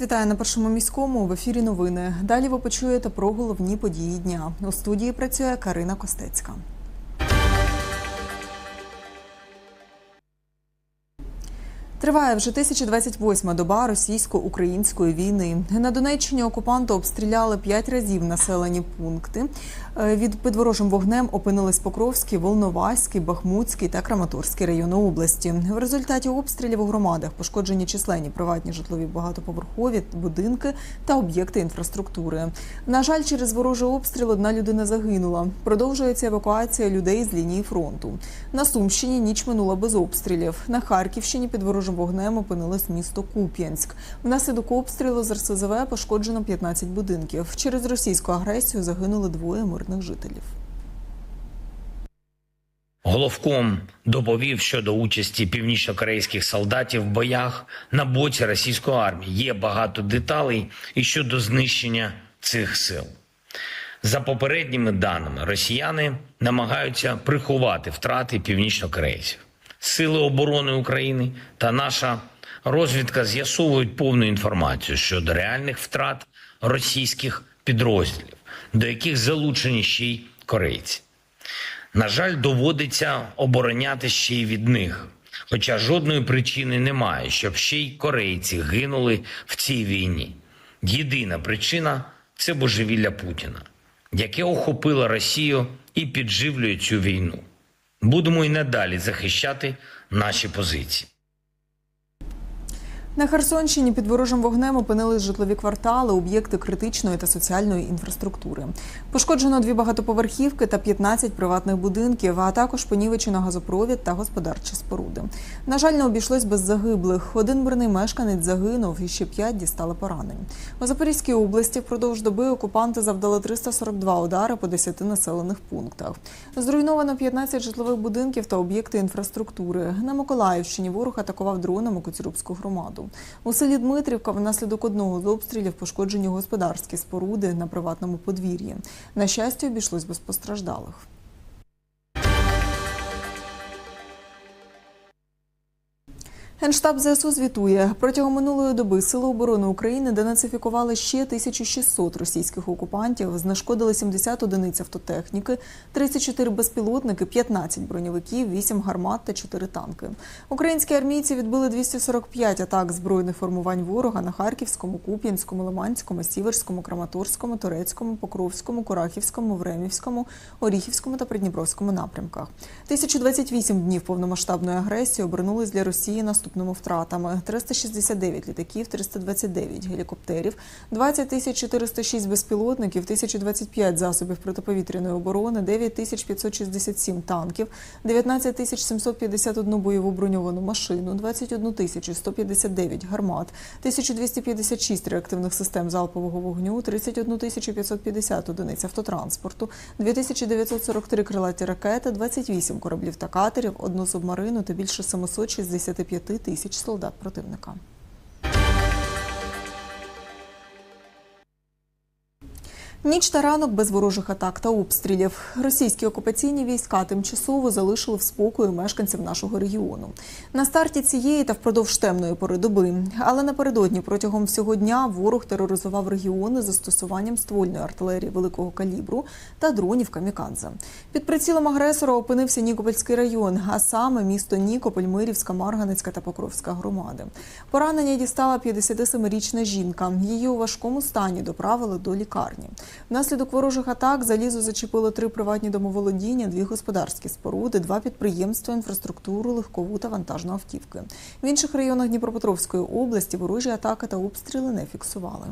Вас вітаю на першому міському в ефірі. Новини. Далі ви почуєте про головні події дня. У студії працює Карина Костецька. Триває вже 1028 доба російсько-української війни. На Донеччині окупанти обстріляли п'ять разів населені пункти. Е, Від під ворожим вогнем опинились Покровський, Волноваський, Бахмутський та Краматорський райони області. В результаті обстрілів у громадах пошкоджені численні приватні житлові багатоповерхові будинки та об'єкти інфраструктури. На жаль, через ворожий обстріл одна людина загинула. Продовжується евакуація людей з лінії фронту. На Сумщині ніч минула без обстрілів. На Харківщині під ворожим вогнем опинилось місто Куп'янськ. Внаслідок обстрілу з РСЗВ пошкоджено 15 будинків. Через російську агресію загинули двоє мирних жителів. Головком доповів щодо участі північнокорейських солдатів в боях на боці російської армії. Є багато деталей і щодо знищення цих сил. За попередніми даними, росіяни намагаються приховати втрати північнокорейців. Сили оборони України та наша розвідка з'ясовують повну інформацію щодо реальних втрат російських підрозділів, до яких залучені ще й корейці. На жаль, доводиться обороняти ще й від них. Хоча жодної причини немає, щоб ще й корейці гинули в цій війні. Єдина причина це божевілля Путіна, яке охопило Росію і підживлює цю війну. Будемо і надалі захищати наші позиції. На Херсонщині під ворожим вогнем опинились житлові квартали, об'єкти критичної та соціальної інфраструктури. Пошкоджено дві багатоповерхівки та 15 приватних будинків, а також понівечено газопровід та господарчі споруди. На жаль, не обійшлось без загиблих. Один мирний мешканець загинув і ще п'ять дістали поранень. У Запорізькій області впродовж доби окупанти завдали 342 удари по 10 населених пунктах. Зруйновано 15 житлових будинків та об'єкти інфраструктури. На Миколаївщині ворог атакував дронами Коцюрубську громаду. У селі Дмитрівка внаслідок одного з обстрілів пошкоджені господарські споруди на приватному подвір'ї. На щастя, обійшлось без постраждалих. Генштаб ЗСУ звітує протягом минулої доби Сили оборони України денацифікували ще 1600 російських окупантів, знешкодили 70 одиниць автотехніки, 34 безпілотники, 15 броньовиків, 8 гармат та 4 танки. Українські армійці відбили 245 атак збройних формувань ворога на Харківському, Куп'янському, Лиманському, Сіверському, Краматорському, Турецькому, Покровському, Курахівському, Времівському, Оріхівському та Придніпровському напрямках. 1028 днів повномасштабної агресії обернулись для Росії наступними втратами: 369 літаків, 329 гелікоптерів, 20 тисяч 406 безпілотників, 1025 засобів протиповітряної оборони, 9 тисяч 567 танків, 19 тисяч 751 бойову броньовану машину, 21 тисячу 159 гармат, 1256 реактивних систем залпового вогню, 31 тисячу 550 одиниць автотранспорту, 2943 крилаті ракети, 28 кораблів та катерів, одну субмарину та більше 765 тисяч солдат противника. Ніч та ранок без ворожих атак та обстрілів. Російські окупаційні війська тимчасово залишили в спокої мешканців нашого регіону. На старті цієї та впродовж темної пори доби. Але напередодні протягом всього дня ворог тероризував регіони застосуванням ствольної артилерії великого калібру та дронів камікадзе. Під прицілом агресора опинився Нікопольський район, а саме місто Нікополь, Мирівська, Марганецька та Покровська громади. Поранення дістала 57-річна жінка. Її у важкому стані доправили до лікарні. Внаслідок ворожих атак залізо зачепило три приватні домоволодіння, дві господарські споруди, два підприємства, інфраструктуру, легкову та вантажну автівки. В інших районах Дніпропетровської області ворожі атаки та обстріли не фіксували.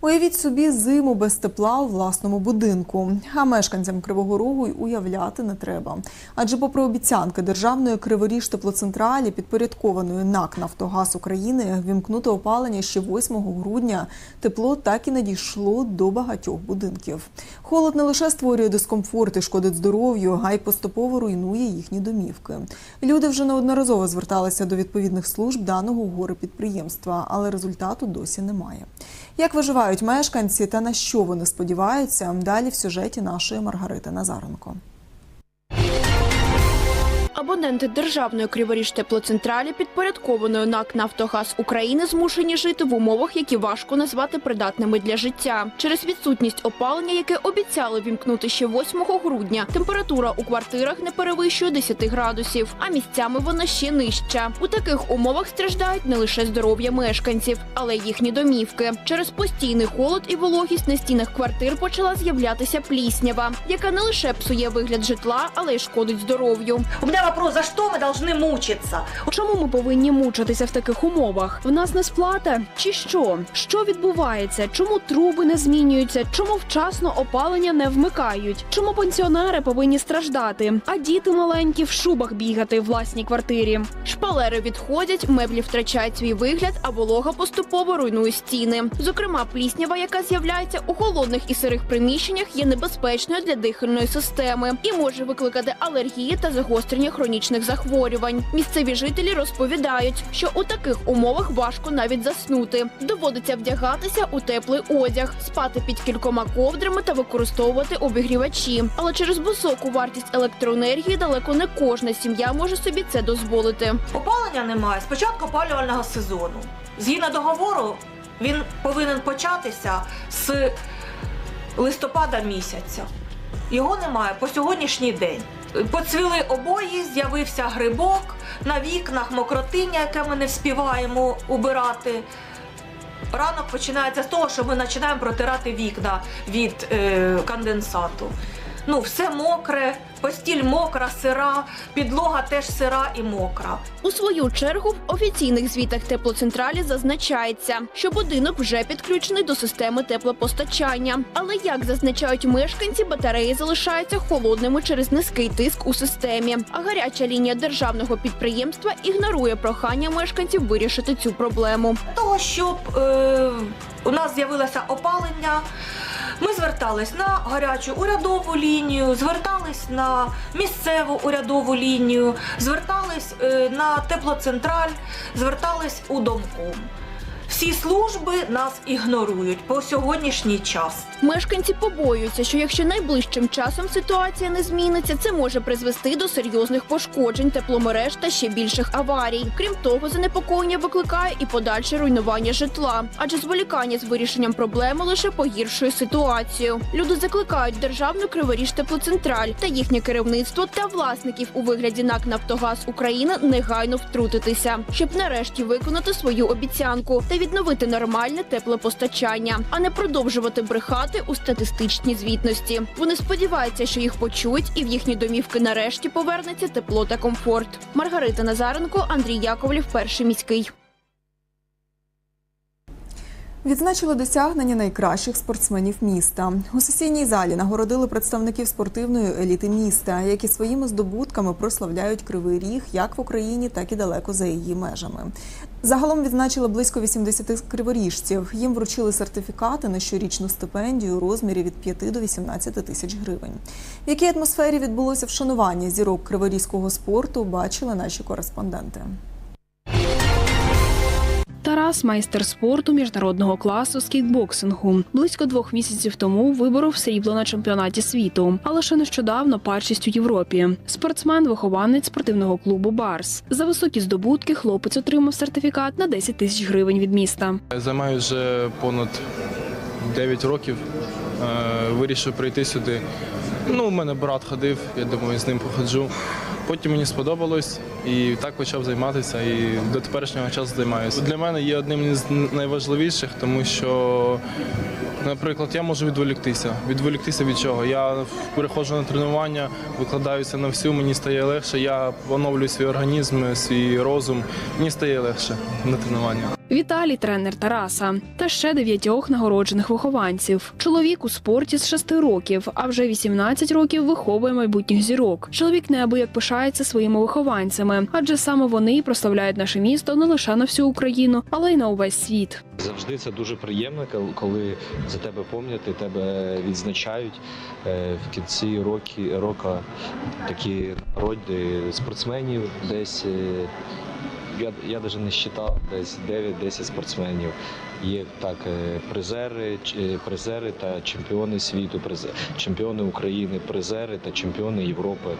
Уявіть собі зиму без тепла у власному будинку. А мешканцям Кривого Рогу й уявляти не треба. Адже, попри обіцянки державної Криворіж теплоцентралі, підпорядкованої НАК Нафтогаз України, вімкнути опалення ще 8 грудня, тепло так і не дійшло до багатьох будинків. Холод не лише створює дискомфорт і шкодить здоров'ю, а й поступово руйнує їхні домівки. Люди вже неодноразово зверталися до відповідних служб даного гори підприємства, але результату досі немає. Як виживають мешканці та на що вони сподіваються? Далі в сюжеті нашої Маргарити Назаренко. Або Абоненти державної Криворіж теплоцентралі підпорядкованої НАК Нафтогаз України змушені жити в умовах, які важко назвати придатними для життя. Через відсутність опалення, яке обіцяли вімкнути ще 8 грудня, температура у квартирах не перевищує 10 градусів, а місцями вона ще нижча. У таких умовах страждають не лише здоров'я мешканців, але й їхні домівки. Через постійний холод і вологість на стінах квартир почала з'являтися пліснява, яка не лише псує вигляд житла, але й шкодить здоров'ю. У меня вопрос, за что мы должны мучиться? Чому ми повинні мучитися в таких умовах? В нас не сплата чи що? Що відбувається? Чому труби не змінюються? Чому вчасно опалення не вмикають? Чому пенсіонери повинні страждати? А діти маленькі в шубах бігати в власній квартирі? Шпалери відходять, меблі втрачають свій вигляд, а волога поступово руйнує стіни. Зокрема, пліснява, яка з'являється у холодних і сирих приміщеннях, є небезпечною для дихальної системи і може викликати алергії та загострення хронічних захворювань. Місцеві жителі розповідають, що у таких умовах важко навіть заснути. Доводиться вдягатися у теплий одяг, спати під кількома ковдрами та використовувати обігрівачі. Але через високу вартість електроенергії далеко не кожна сім'я може собі це дозволити. Опалення немає з початку опалювального сезону. Згідно договору, він повинен початися з листопада місяця. Його немає по сьогоднішній день. Поцвіли обої, з'явився грибок на вікнах, мокротиня, яке ми не вспіваємо убирати. Ранок починається з того, що ми починаємо протирати вікна від е, конденсату. Ну, все мокре, постіль мокра, сира, підлога теж сира і мокра. У свою чергу в офіційних звітах теплоцентралі зазначається, що будинок вже підключений до системи теплопостачання. Але як зазначають мешканці, батареї залишаються холодними через низький тиск у системі. А гаряча лінія державного підприємства ігнорує прохання мешканців вирішити цю проблему. Того, щоб е, у нас з'явилося опалення, ми звертались на гарячу урядову лінію, звертались на місцеву урядову лінію, звертались е, на теплоцентраль, звертались у домком. Всі служби нас ігнорують по сьогоднішній час. Мешканці побоюються, що якщо найближчим часом ситуація не зміниться, це може призвести до серйозних пошкоджень тепломереж та ще більших аварій. Крім того, занепокоєння викликає і подальше руйнування житла, адже зволікання з вирішенням проблеми лише погіршує ситуацію. Люди закликають державну Криворіж теплоцентраль та їхнє керівництво та власників у вигляді НАК Нафтогаз Україна негайно втрутитися, щоб нарешті виконати свою обіцянку та відновити нормальне теплопостачання, а не продовжувати брехати у статистичній звітності. Вони сподіваються, що їх почують, і в їхні домівки нарешті повернеться тепло та комфорт. Маргарита Назаренко, Андрій Яковлів, перший міський. Відзначили досягнення найкращих спортсменів міста. У сесійній залі нагородили представників спортивної еліти міста, які своїми здобутками прославляють кривий ріг як в Україні, так і далеко за її межами. Загалом відзначили близько 80 криворіжців. Їм вручили сертифікати на щорічну стипендію у розмірі від 5 до 18 тисяч гривень. В якій атмосфері відбулося вшанування зірок криворізького спорту, бачили наші кореспонденти. Тарас майстер спорту міжнародного класу з кікбоксингу. Близько двох місяців тому виборов срібло на чемпіонаті світу, а лише нещодавно першість у Європі. Спортсмен, вихованець спортивного клубу Барс. За високі здобутки хлопець отримав сертифікат на 10 тисяч гривень від міста. Займаюся вже понад 9 років. Е, Вирішив прийти сюди. Ну, у мене брат ходив, я думаю, з ним походжу. Потім мені сподобалось і так почав займатися і до теперішнього часу займаюся. Для мене є одним із найважливіших, тому що, наприклад, я можу відволіктися. Відволіктися від чого? Я приходжу на тренування, викладаюся на всю, мені стає легше, я оновлюю свій організм, свій розум. Мені стає легше на тренування. Віталій тренер Тараса та ще дев'ятьох нагороджених вихованців. Чоловік у спорті з 6 років, а вже 18 років виховує майбутніх зірок. Чоловік неабияк пишається своїми вихованцями, адже саме вони прославляють наше місто не лише на всю Україну, але й на увесь світ. Завжди це дуже приємно, кол- коли за тебе пам'ятають, тебе відзначають Е, в кінці роки, року такі роди спортсменів десь. Я, я навіть не вважав, десь 9-10 спортсменів. Є так е, призери, е, призери та чемпіони світу, чемпіони України, призери та чемпіони Європи.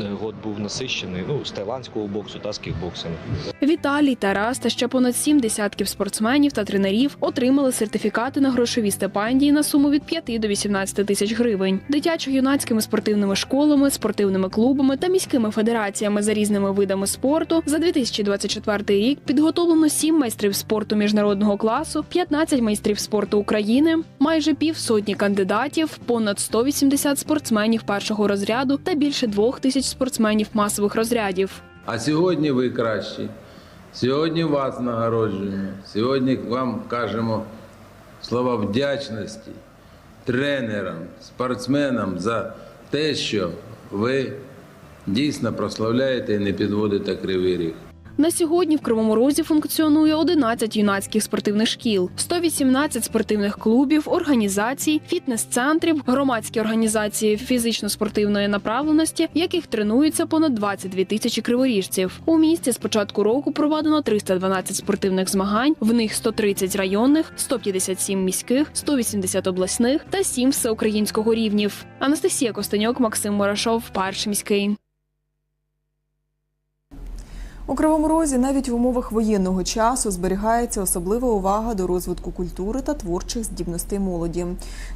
Е, год був насищений ну, з тайландського боксу та з кікбоксингу. Віталій, Тарас та ще понад сім десятків спортсменів та тренерів отримали сертифікати на грошові стипендії на суму від 5 до 18 тисяч гривень. Дитячо-юнацькими спортивними школами, спортивними клубами та міськими федераціями за різними видами спорту за 2024 рік підготовлено сім майстрів спорту міжнародного класу, 15 майстрів спорту України, майже півсотні кандидатів, понад 180 спортсменів першого розряду та більше двох тисяч спортсменів масових розрядів. А сьогодні ви кращі. Сьогодні вас нагороджуємо. Сьогодні вам кажемо слова вдячності тренерам, спортсменам за те, що ви дійсно прославляєте і не підводите кривий ріг. На сьогодні в Кривому Розі функціонує 11 юнацьких спортивних шкіл, 118 спортивних клубів, організацій, фітнес-центрів, громадські організації фізично-спортивної направленості, яких тренуються понад 22 тисячі криворіжців. У місті з початку року проведено 312 спортивних змагань, в них 130 районних, 157 міських, 180 обласних та 7 всеукраїнського рівнів. Анастасія Костенюк, Максим Мурашов, перший міський. У Кривому Розі навіть в умовах воєнного часу зберігається особлива увага до розвитку культури та творчих здібностей молоді.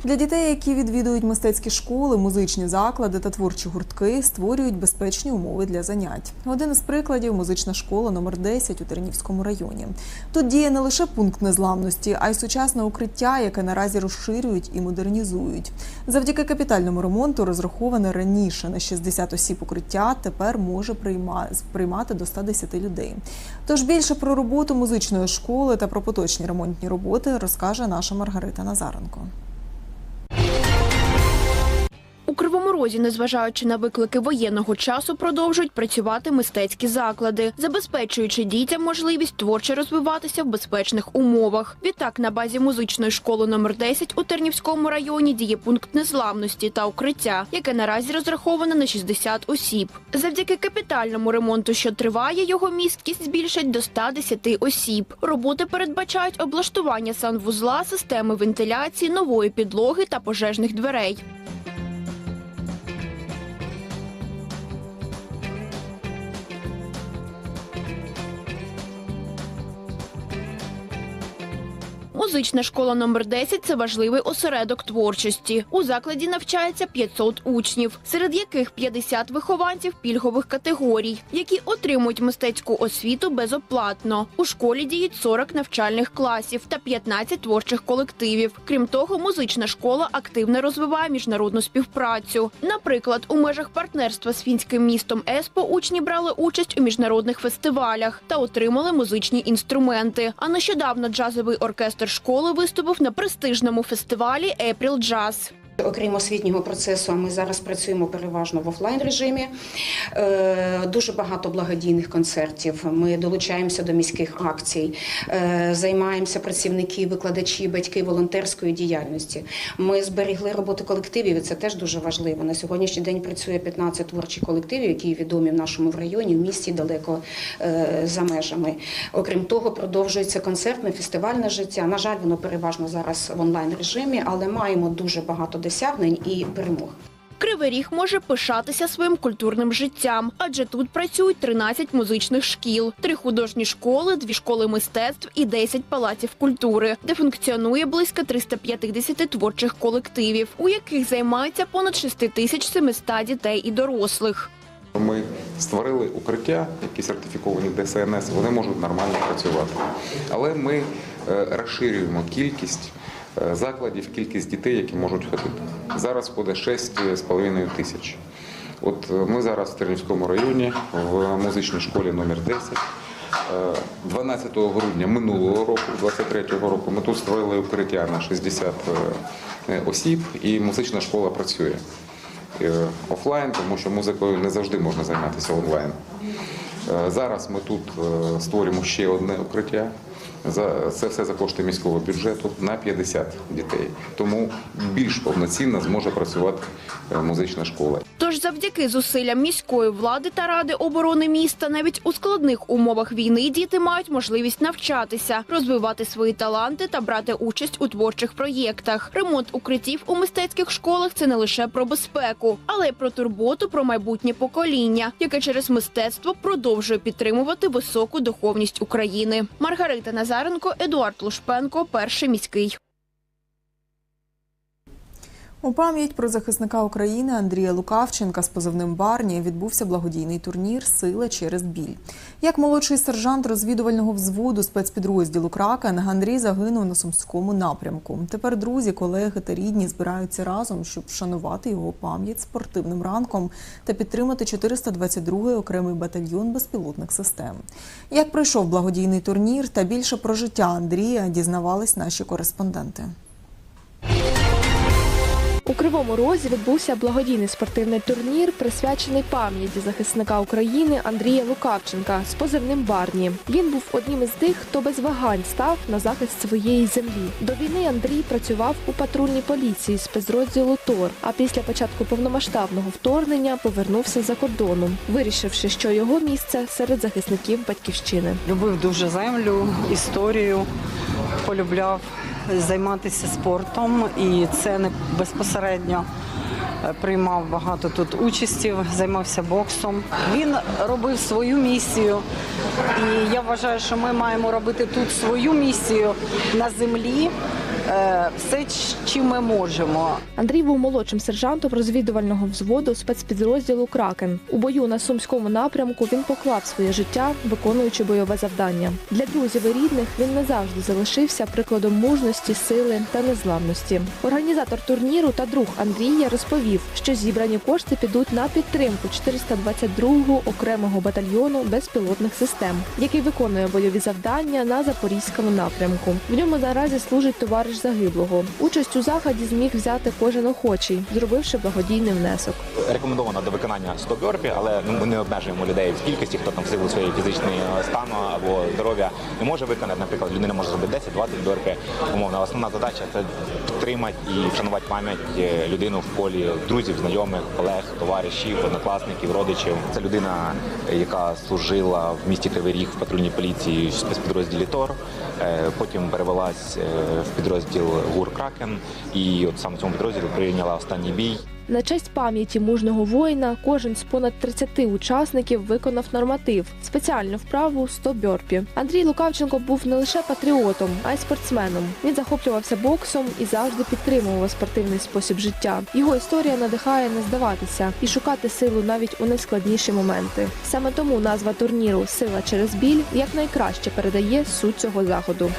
Для дітей, які відвідують мистецькі школи, музичні заклади та творчі гуртки, створюють безпечні умови для занять. Один із прикладів музична школа номер 10 у Тернівському районі. Тут діє не лише пункт незламності, а й сучасне укриття, яке наразі розширюють і модернізують. Завдяки капітальному ремонту, розраховане раніше на 60 осіб укриття, тепер може прийма- приймати до 110 людей. Тож більше про роботу музичної школи та про поточні ремонтні роботи розкаже наша Маргарита Назаренко. У Кривому Розі, незважаючи на виклики воєнного часу, продовжують працювати мистецькі заклади, забезпечуючи дітям можливість творчо розвиватися в безпечних умовах. Відтак, на базі музичної школи номер 10 у Тернівському районі діє пункт незламності та укриття, яке наразі розраховане на 60 осіб. Завдяки капітальному ремонту, що триває, його місткість збільшать до 110 осіб. Роботи передбачають облаштування санвузла, системи вентиляції, нової підлоги та пожежних дверей. Музична школа номер 10 – це важливий осередок творчості. У закладі навчається 500 учнів, серед яких 50 вихованців пільгових категорій, які отримують мистецьку освіту безоплатно. У школі діють 40 навчальних класів та 15 творчих колективів. Крім того, музична школа активно розвиває міжнародну співпрацю. Наприклад, у межах партнерства з фінським містом Еспо учні брали участь у міжнародних фестивалях та отримали музичні інструменти. А нещодавно джазовий оркестр школи виступив на престижному фестивалі April Jazz. Окрім освітнього процесу, ми зараз працюємо переважно в офлайн режимі. Е, Дуже багато благодійних концертів. Ми долучаємося до міських акцій, е, займаємося працівники, викладачі, батьки волонтерської діяльності. Ми зберігли роботу колективів, і це теж дуже важливо. На сьогоднішній день працює 15 творчих колективів, які відомі в нашому районі, в місті далеко е, за межами. Окрім того, продовжується концертне фестивальне життя. На жаль, воно переважно зараз в онлайн режимі, але маємо дуже багато досягнень і перемог. Кривий Ріг може пишатися своїм культурним життям, адже тут працюють 13 музичних шкіл, три художні школи, дві школи мистецтв і 10 палаців культури, де функціонує близько 350 творчих колективів, у яких займається понад 6700 дітей і дорослих. Ми створили укриття, які сертифіковані ДСНС, вони можуть нормально працювати. Але ми е, розширюємо кількість закладів, кількість дітей, які можуть ходити. Зараз ходить 6,5 тисяч. От е, ми зараз в Тернівському районі в музичній школі номер 10. Е, 12 грудня минулого року, 23 року, ми тут створили укриття на 60 е, осіб, і музична школа працює е, офлайн, тому що музикою не завжди можна займатися онлайн. Е, Зараз ми тут е, створюємо ще одне укриття. За це все за кошти міського бюджету на 50 дітей. Тому більш повноцінно зможе працювати е, музична школа. Тож завдяки зусиллям міської влади та ради оборони міста, навіть у складних умовах війни діти мають можливість навчатися, розвивати свої таланти та брати участь у творчих проєктах. Ремонт укриттів у мистецьких школах це не лише про безпеку, але й про турботу про майбутнє покоління, яке через мистецтво продовжує підтримувати високу духовність України. Маргарита Назаренко, Едуард Лушпенко, перший міський. У пам'ять про захисника України Андрія Лукавченка з позивним Барні відбувся благодійний турнір Сила через біль. Як молодший сержант розвідувального взводу спецпідрозділу Кракен Андрій загинув на сумському напрямку. Тепер друзі, колеги та рідні збираються разом, щоб вшанувати його пам'ять спортивним ранком та підтримати 422-й окремий батальйон безпілотних систем. Як пройшов благодійний турнір та більше про життя Андрія дізнавались наші кореспонденти. У Кривому Розі відбувся благодійний спортивний турнір, присвячений пам'яті захисника України Андрія Лукавченка з позивним Барні. Він був одним із тих, хто без вагань став на захист своєї землі. До війни Андрій працював у патрульній поліції з підрозділу ТОР. А після початку повномасштабного вторгнення повернувся за кордоном, вирішивши, що його місце серед захисників батьківщини. Любив дуже землю, історію, полюбляв займатися спортом, і це не безпосередньо е, приймав багато тут участі, займався боксом. Він робив свою місію, і я вважаю, що ми маємо робити тут свою місію на землі. Е, Все, чим ми можемо. Андрій був молодшим сержантом розвідувального взводу спецпідрозділу Кракен. У бою на сумському напрямку він поклав своє життя, виконуючи бойове завдання. Для друзів і рідних він не завжди залишився прикладом мужності, сили та незламності. Організатор турніру та друг Андрія розповів, що зібрані кошти підуть на підтримку 422-го окремого батальйону безпілотних систем, який виконує бойові завдання на запорізькому напрямку. В ньому наразі служить товариш загиблого. Участь у заході зміг взяти кожен охочий, зробивши благодійний внесок. рекомендовано до виконання 100 бьорпі, але ну, ми не обмежуємо людей в кількості, хто там в силу своєї фізичної е, стану або здоров'я не може виконати. Наприклад, людина може зробити 10-20 бьорпі. Умовно, основна задача це підтримати і вшанувати пам'ять е, людину в полі друзів, знайомих, колег, товаришів, однокласників, родичів. Це людина, е, яка служила в місті Кривий Ріг в патрульній поліції в спецпідрозділі ТОР. Е, Потім перевелась е, в підрозділ ГУР Кракен, і от саме цьому підрозділі прийняла останній бій. На честь пам'яті мужнього воїна кожен з понад 30 учасників виконав норматив спеціальну вправу 100 бьорпі. Андрій Лукавченко був не лише патріотом, а й спортсменом. Він захоплювався боксом і завжди підтримував спортивний спосіб життя. Його історія надихає не здаватися і шукати силу навіть у найскладніші моменти. Саме тому назва турніру Сила через біль якнайкраще передає суть цього заходу.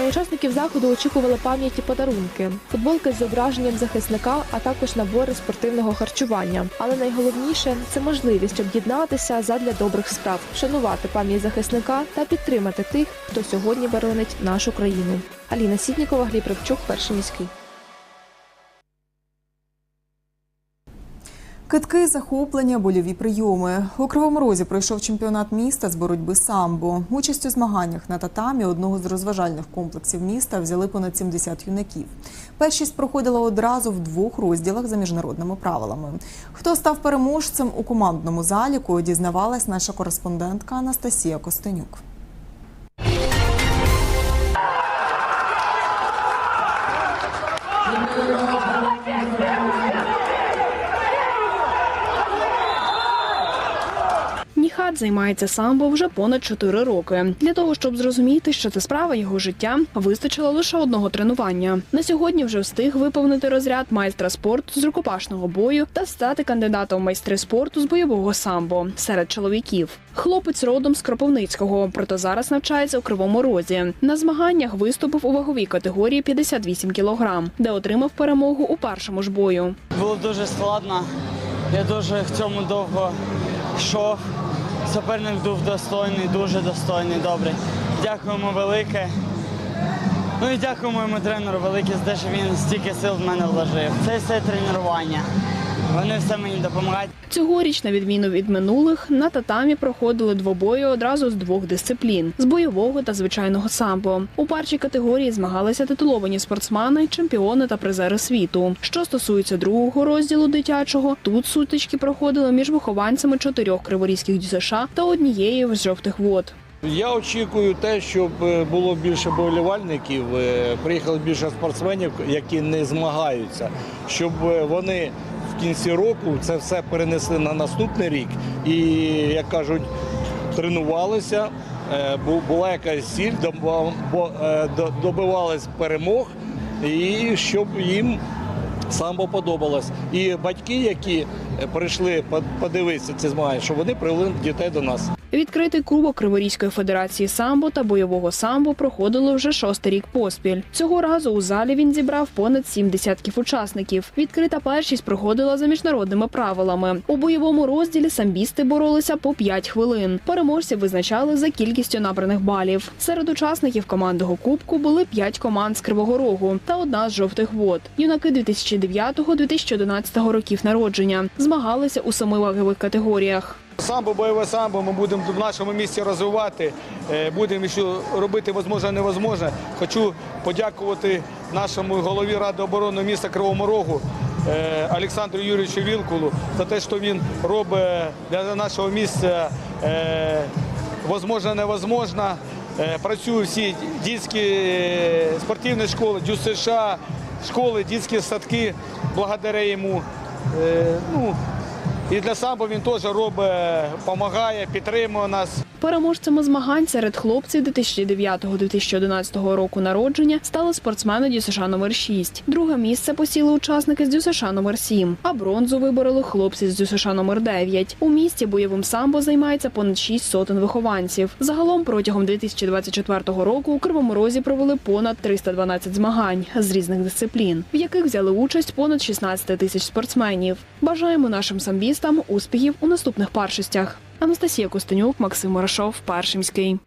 На учасників заходу очікували пам'яті подарунки, футболки з зображенням захисника, а також набори спортивного харчування. Але найголовніше це можливість об'єднатися задля добрих справ, вшанувати пам'ять захисника та підтримати тих, хто сьогодні боронить нашу країну. Аліна Сітнікова, Гліб Ревчук, перший міський. Китки, захоплення, больові прийоми. У Кривому Розі пройшов чемпіонат міста з боротьби самбо. Участь у змаганнях на татамі одного з розважальних комплексів міста взяли понад 70 юнаків. Першість проходила одразу в двох розділах за міжнародними правилами. Хто став переможцем у командному заліку, дізнавалась наша кореспондентка Анастасія Костенюк. Ніхат займається самбо вже понад 4 роки. Для того щоб зрозуміти, що це справа його життя, вистачило лише одного тренування. На сьогодні вже встиг виповнити розряд майстра спорту з рукопашного бою та стати кандидатом в майстри спорту з бойового самбо серед чоловіків. Хлопець родом з Кропивницького, проте зараз навчається у Кривому Розі. На змаганнях виступив у ваговій категорії 58 кілограм, де отримав перемогу у першому ж бою. Було дуже складно. Я дуже в цьому довго йшов. Суперник був достойний, дуже достойний, добрий. Дякуємо велике. Ну і дякуємо моєму тренеру велике за те, що він стільки сил в мене вложив. Це все тренування. Вони все мені допомагають. Цьогоріч, на відміну від минулих, на татамі проходили двобої одразу з двох дисциплін з бойового та звичайного самбо. У першій категорії змагалися титуловані спортсмени, чемпіони та призери світу. Що стосується другого розділу дитячого, тут сутички проходили між вихованцями чотирьох криворізьких ДЮСШ та однією з жовтих вод. Я очікую те, щоб е, було більше болівальників, е, приїхало більше спортсменів, які не змагаються, щоб е, вони в кінці року це все перенесли на наступний рік і, як кажуть, тренувалися, е, була якась ціль, е, до- добивались перемог, і щоб їм самбо подобалось. І батьки, які прийшли подивитися ці змагання, щоб вони привели дітей до нас. Відкритий кубок Криворізької федерації самбо та бойового самбо проходило вже шостий рік поспіль. Цього разу у залі він зібрав понад сім десятків учасників. Відкрита першість проходила за міжнародними правилами. У бойовому розділі самбісти боролися по 5 хвилин. Переможців визначали за кількістю набраних балів. Серед учасників командного кубку були 5 команд з Кривого Рогу та одна з жовтих вод. Юнаки 2009-2011 років народження змагалися у семи вагових категоріях. Самбо, бойове самбо ми будемо в нашому місті розвивати. Е, Будемо ще робити можливе невозможне. Хочу подякувати нашому голові Ради оборони міста Кривому Рогу е, Олександру Юрійовичу Вілкулу за те, що він робить для нашого міста е, возможне невозможне. Працюють всі дітські спортивні школи, ДЮСШ, школи, дітські садки благодаря йому. Ну, і для самбо він теж робить, допомагає, підтримує нас. Переможцями змагань серед хлопців 2009-2011 року народження стали спортсмени ДЮСШ номер 6 Друге місце посіли учасники з ДЮСШ номер 7 а бронзу вибороли хлопці з ДЮСШ номер 9 У місті бойовим самбо займається понад 6 сотень вихованців. Загалом протягом 2024 року у Кривому Розі провели понад 312 змагань з різних дисциплін, в яких взяли участь понад 16 тисяч спортсменів. Бажаємо нашим самбістам успіхів у наступних паршостях. Анастасія Костенюк, Максим Морошов, Першимський.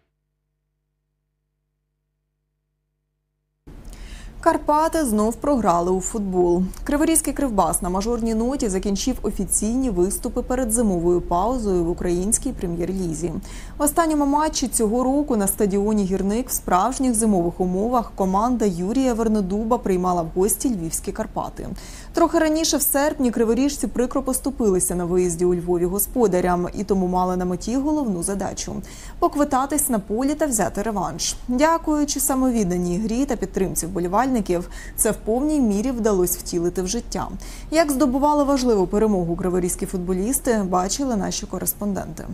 Карпати знов програли у футбол. Криворізький кривбас на мажорній ноті закінчив офіційні виступи перед зимовою паузою в українській прем'єр-лізі. В останньому матчі цього року на стадіоні гірник в справжніх зимових умовах команда Юрія Вернедуба приймала в гості львівські Карпати. Трохи раніше в серпні криворіжці прикро поступилися на виїзді у Львові господарям і тому мали на меті головну задачу поквитатись на полі та взяти реванш. Дякуючи самовідданій грі та підтримці вболівальників, це в повній мірі вдалося втілити в життя. Як здобували важливу перемогу криворізькі футболісти, бачили наші кореспонденти.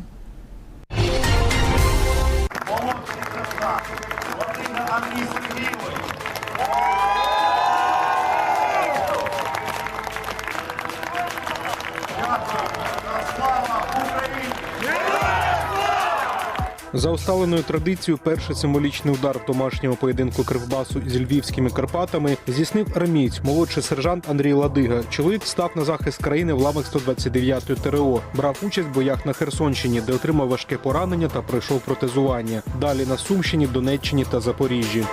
За усталеною традицією, перший символічний удар домашнього поєдинку Кривбасу із львівськими Карпатами здійснив армієць, молодший сержант Андрій Ладига. Чоловік став на захист країни в лавах 129-ї ТРО. Брав участь в боях на Херсонщині, де отримав важке поранення та пройшов протезування. Далі на Сумщині, Донеччині та Запоріжжі.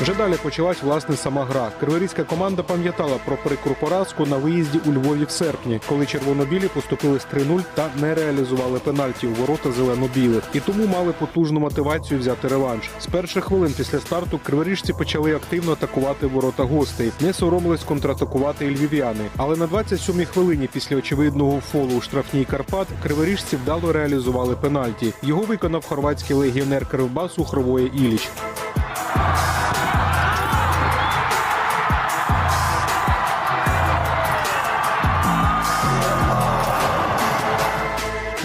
Вже далі почалась власне сама гра. Криворізька команда пам'ятала про прикру поразку на виїзді у Львові в серпні, коли червоно-білі поступили з 3-0 та не реалізували пенальті у ворота зелено-білих. І тому мали потужну мотивацію взяти реванш. З перших хвилин після старту криворіжці почали активно атакувати ворота гостей. Не соромились контратакувати і львів'яни. Але на 27-й хвилині після очевидного фолу у штрафній Карпат криворіжці вдало реалізували пенальті. Його виконав хорватський легіонер Кривбасу Хровоє Іліч.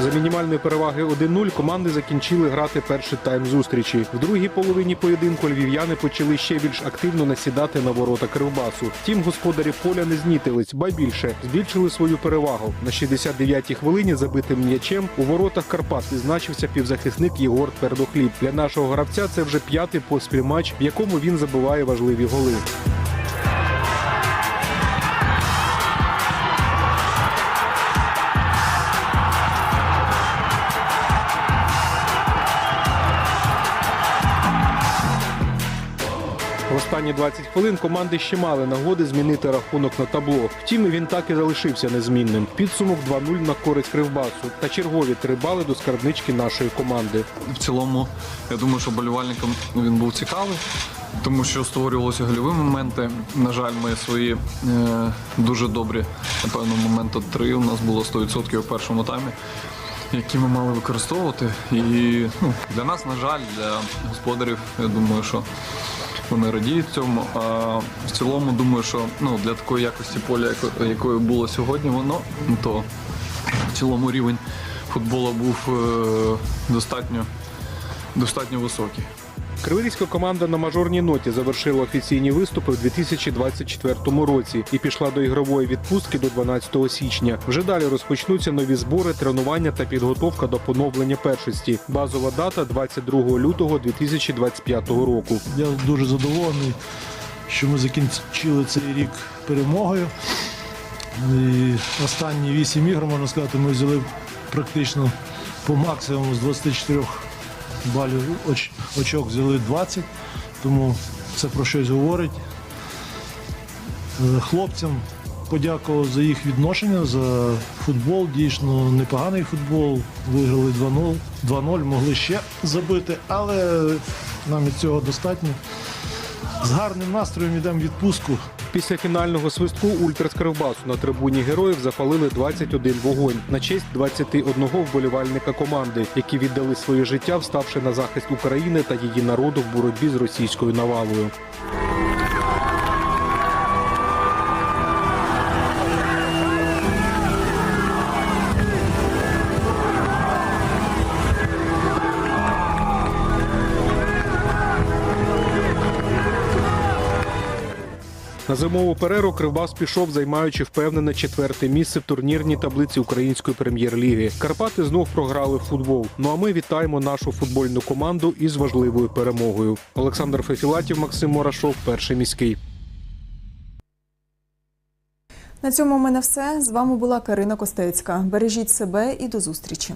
За мінімальної переваги 1-0 команди закінчили грати перший тайм зустрічі. В другій половині поєдинку львів'яни почали ще більш активно насідати на ворота Кривбасу. Втім, господарі поля не знітились, ба більше збільшили свою перевагу. На 69-й хвилині забитим м'ячем у воротах Карпат відзначився півзахисник Єгор Твердохліб. Для нашого гравця це вже п'ятий поспіль матч, в якому він забиває важливі голи. Останні 20 хвилин команди ще мали нагоди змінити рахунок на табло. Втім, він так і залишився незмінним. Підсумок 2-0 на користь Кривбасу та чергові три бали до скарбнички нашої команди. В цілому, я думаю, що болівальникам він був цікавий, тому що створювалися гольові моменти. На жаль, ми свої е, дуже добрі, напевно, моменти три у нас було 100% у першому таймі, які ми мали використовувати. І ну, для нас, на жаль, для господарів, я думаю, що вони радіють цьому. А в цілому, думаю, що ну, для такої якості поля, якою було сьогодні, воно то в цілому рівень футболу був е, достатньо, достатньо високий. Криворізька команда на мажорній ноті завершила офіційні виступи в 2024 році і пішла до ігрової відпустки до 12 січня. Вже далі розпочнуться нові збори, тренування та підготовка до поновлення першості. Базова дата 22 лютого 2025 року. Я дуже задоволений, що ми закінчили цей рік перемогою. І останні вісім ігор, можна сказати, ми взяли практично по максимуму з 24 балів оч- очок взяли 20, тому це про щось говорить. Е, Хлопцям подякував за їх відношення, за футбол. Дійсно непоганий футбол. Виграли 2-0, 2-0, могли ще забити, але нам від цього достатньо. З гарним настроєм йдемо відпустку. Після фінального свистку ультрас Кривбасу на трибуні героїв запалили 21 вогонь на честь 21 вболівальника команди, які віддали своє життя, вставши на захист України та її народу в боротьбі з російською навалою. На зимову перерву Кривбас пішов, займаючи впевнене четверте місце в турнірній таблиці української прем'єр-ліги. Карпати знов програли в футбол. Ну а ми вітаємо нашу футбольну команду із важливою перемогою. Олександр Фефілатів, Максим Морашов, перший міський. На цьому в мене все. З вами була Карина Костецька. Бережіть себе і до зустрічі.